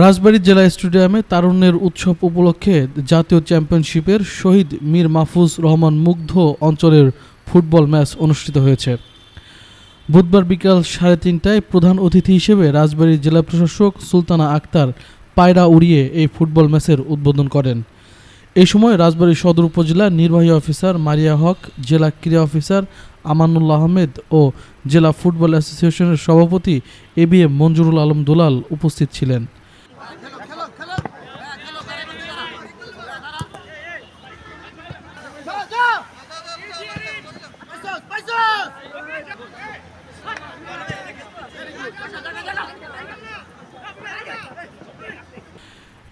রাজবাড়ী জেলা স্টেডিয়ামে তারুণ্যের উৎসব উপলক্ষে জাতীয় চ্যাম্পিয়নশিপের শহীদ মীর মাহফুজ রহমান মুগ্ধ অঞ্চলের ফুটবল ম্যাচ অনুষ্ঠিত হয়েছে। বুধবার বিকাল সাড়ে তিনটায় প্রধান অতিথি হিসেবে রাজবাড়ীর জেলা প্রশাসক সুলতানা আক্তার পায়রা উড়িয়ে এই ফুটবল ম্যাচের উদ্বোধন করেন। এই সময় রাজবাড়ী সদর উপজেলা নির্বাহী অফিসার মারিয়া হক, জেলা ক্রীড়া অফিসার আমানুল্লাহ আহমেদ ও জেলা ফুটবল অ্যাসোসিয়েশনের সভাপতি A B M Manjurul Alam Dulal উপস্থিত ছিলেন।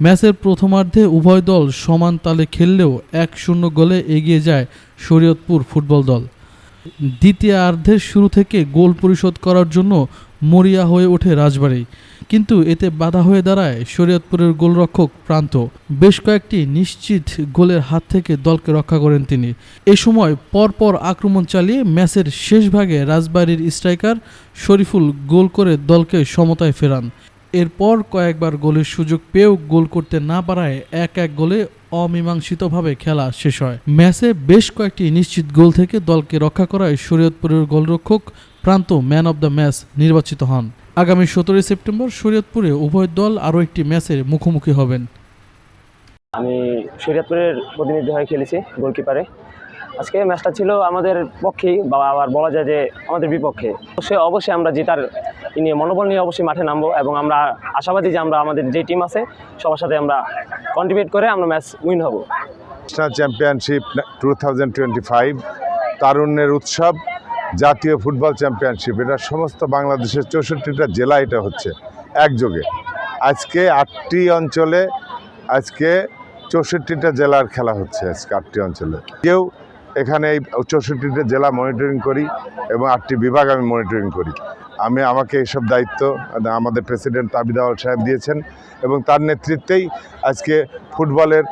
ম্যাচের প্রথমার্ধে উভয় দল সমান তালে খেললেও এক শূন্য গোলে এগিয়ে যায় শরীয়তপুর ফুটবল দল। দ্বিতীয়ার্ধের শুরু থেকে গোল পরিশোধ করার জন্য মরিয়া হয়ে ওঠে রাজবাড়ী। কিন্তু এতে বাধা হয়ে দাঁড়ায় শরীয়তপুরের গোলরক্ষক প্রান্ত। বেশ কয়েকটি নিশ্চিত গোলের হাত থেকে দলকে রক্ষা করেন তিনি। এ সময় পরপর আক্রমণ চালিয়ে ম্যাচের শেষ ভাগে রাজবাড়ীর স্ট্রাইকার শরীফুল গোল করে দলকে সমতায় ফেরান। এরপর কয়েকবার গোলের সুযোগ পেয়েও গোল করতে না পারায় এক এক গোলে অমীমাংসিতভাবে খেলা শেষ হয়। ম্যাচে বেশ কয়েকটি নিশ্চিত গোল থেকে দলকে রক্ষা করায় শরীয়তপুরের গোলরক্ষক প্রান্ত ম্যান অব দ্য ম্যাচ নির্বাচিত হন। আগামী সতেরোই সেপ্টেম্বর শরীয়তপুরে উভয় দল আরও একটি ম্যাচের মুখোমুখি হবেন। আমি শরীয়তপুরের প্রতিনিধি হয়ে খেলেছি গোলকিপারে। আজকে ম্যাচটা ছিল আমাদের পক্ষেই বা আবার বলা যায় যে আমাদের বিপক্ষে। অবশ্যই অবশ্যই আমরা জেতার নিয়ে মনোবল নিয়ে অবশ্যই মাঠে নামবো এবং আমরা আশাবাদী যে আমরা আমাদের যে টিম আছে, সবার সাথে আমরা কন্ট্রিবিউট করে আমরা ম্যাচ উইন হব। National championship two thousand twenty five তারুণ্যের উৎসব, জাতীয় ফুটবল চ্যাম্পিয়নশিপ এটা সমস্ত বাংলাদেশের চৌষট্টিটা জেলা এটা হচ্ছে একযোগে। আজকে আটটি অঞ্চলে, আজকে চৌষট্টিটা জেলার খেলা হচ্ছে আজকে আটটি অঞ্চলে। কেউ এখানে এই চৌষট্টিটা জেলা মনিটরিং করি এবং আটটি বিভাগ আমি মনিটরিং করি। আমি, আমাকে এইসব দায়িত্ব, আমাদের প্রেসিডেন্ট তাবিদাওয়াল সাহেব দিয়েছেন এবং তার নেতৃত্বেই আজকে ফুটবলের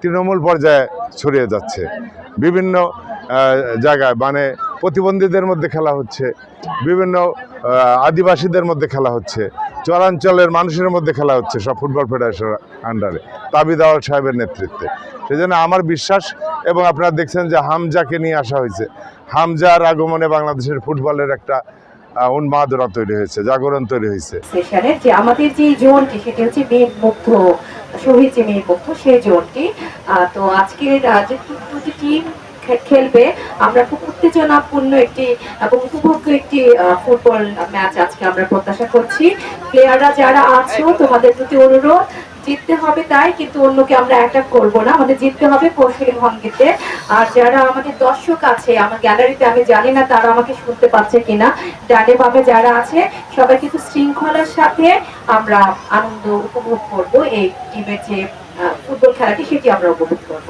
তৃণমূল পর্যায়ে ছড়িয়ে যাচ্ছে। বিভিন্ন জায়গায় মানে প্রতিবন্ধীদের মধ্যে খেলা হচ্ছে, বিভিন্ন আদিবাসীদের মধ্যে খেলা হচ্ছে, চরাঞ্চলের মানুষের মধ্যে খেলা হচ্ছে সব ফুটবল ফেডারেশনের আন্ডারে, তাবিদ আওয়াল সাহেবের নেতৃত্বে। সেজন্য আমার বিশ্বাস এবং আপনারা দেখছেন যে হামজাকে নিয়ে আসা হয়েছে। হামজার আগমনে বাংলাদেশের ফুটবলের একটা উন্মাদনা তৈরি হয়েছে, জাগরণ তৈরি হয়েছে। যে আমাদের যে জোনটি সেটি হচ্ছে মেয়ের শহীদ যে মেয়ের সেই জোনটি তো আজকের যে টিম খেলবে, আমরা খুব উত্তেজনাপূর্ণ একটি এবং উপভোগ্য একটি ফুটবল ম্যাচ আজকে আমরা প্রত্যাশা করছি। প্লেয়াররা যারা আছো, তোমাদের প্রতি অনুরোধ জিততে হবে তাই, কিন্তু অন্যকে আমরা অ্যাটাক করব না। আমাদের জিততে হবে কৌশলী ভঙ্গিতে। আর যারা আমাদের দর্শক আছে, আমার গ্যালারিতে আমি জানি না তারা আমাকে শুনতে পাচ্ছে কিনা। ডানে ভাবে যারা আছে, সবাই কিন্তু শৃঙ্খলার সাথে আমরা আনন্দ উপভোগ করব। এই টিমের যে ফুটবল খেলাটি, সেটি আমরা উপভোগ করব।